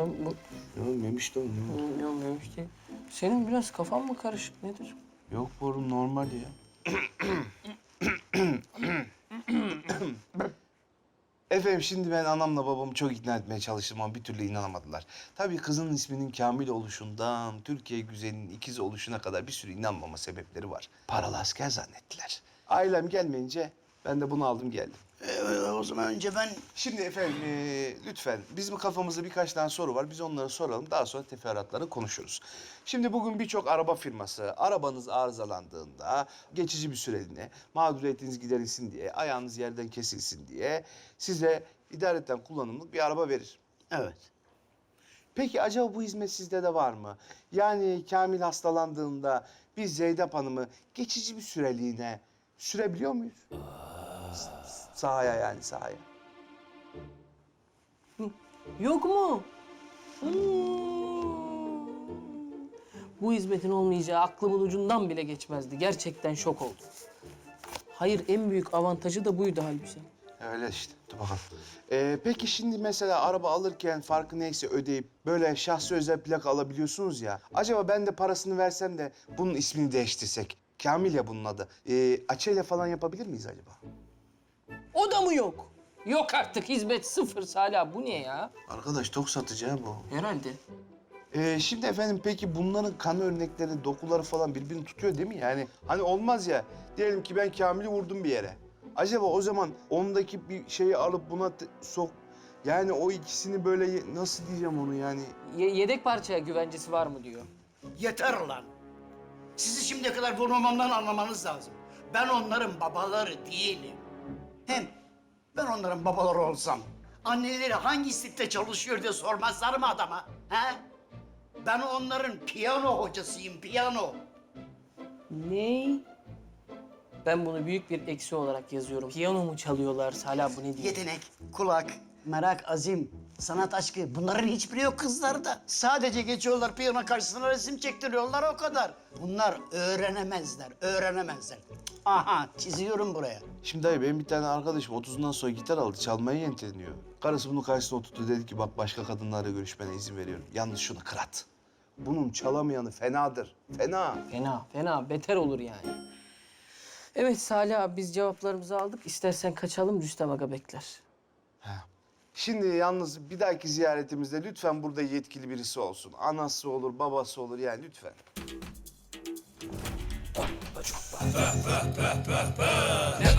Bilmem bu... Ya memiş de o, ne o? Yok neymiş değil. Senin biraz kafan mı karışık nedir? Yok bu oğlum normal ya. Efendim şimdi ben anamla babamı çok ikna etmeye çalıştım ama bir türlü inanamadılar. Tabii kızın isminin Kamil oluşundan Türkiye güzelinin ikiz oluşuna kadar bir sürü inanmama sebepleri var. Paralı asker zannettiler. Ailem gelmeyince ben de bunu aldım geldim. Ee, o zaman önce ben Şimdi efendim eee, lütfen bizim kafamızda birkaç tane soru var. Biz onları soralım. Daha sonra teferruatları konuşuruz. Şimdi bugün birçok araba firması arabanız arızalandığında geçici bir süreliğine mağduriyetiniz giderilsin diye, ayağınız yerden kesilsin diye size idaretten kullanımlık bir araba verir. evet. Peki acaba bu hizmet sizde de var mı? Yani Kamil hastalandığında biz Zeynep Hanım'ı geçici bir süreliğine sürebiliyor muyuz? Sahaya yani sahaya. Yok mu? Hmm. Bu hizmetin olmayacağı aklımın ucundan bile geçmezdi. Gerçekten şok oldum. Hayır en büyük avantajı da buydu halbuki. Öyle işte. Dur bakalım. Ee, peki şimdi mesela araba alırken farkı neyse ödeyip böyle şahsi özel plaka alabiliyorsunuz ya. Acaba ben de parasını versem de bunun ismini değiştirsek. Kamil ya bunun adı. Ee, Açelya falan yapabilir miyiz acaba? O da mı yok? Yok artık hizmet sıfır Salih Bu ne ya? Arkadaş tok satıcı ha bu. Herhalde. Ee, şimdi efendim peki bunların kan örnekleri, dokuları falan birbirini tutuyor değil mi? Yani hani olmaz ya. Diyelim ki ben Kamil'i vurdum bir yere. Acaba o zaman ondaki bir şeyi alıp buna sok... Yani o ikisini böyle nasıl diyeceğim onu yani? Ye- yedek parçaya güvencesi var mı diyor. Yeter lan. Sizi şimdiye kadar vurmamamdan anlamanız lazım. Ben onların babaları değilim. Hem ben onların babaları olsam anneleri hangi site çalışıyor diye sormazlar mı adama? He? Ben onların piyano hocasıyım, piyano. Ney? Ben bunu büyük bir eksi olarak yazıyorum. Piyano mu çalıyorlar Salih bu ne diyor? Yetenek, kulak, merak, azim, sanat aşkı bunların hiçbiri yok kızlarda. Sadece geçiyorlar piyano karşısına resim çektiriyorlar o kadar. Bunlar öğrenemezler, öğrenemezler. Aha çiziyorum buraya. Şimdi dayı benim bir tane arkadaşım 30'undan sonra gitar aldı çalmaya yenileniyor. Karısı bunu karşısına oturttu dedi ki bak başka kadınlarla görüşmene izin veriyorum. Yalnız şunu kırat. Bunun çalamayanı fenadır. Fena. Fena, fena. Beter olur yani. Evet Salih abi biz cevaplarımızı aldık. İstersen kaçalım Rüstem Aga bekler. Şimdi yalnız bir dahaki ziyaretimizde lütfen burada yetkili birisi olsun. Anası olur, babası olur yani lütfen. Bir o kadar farklı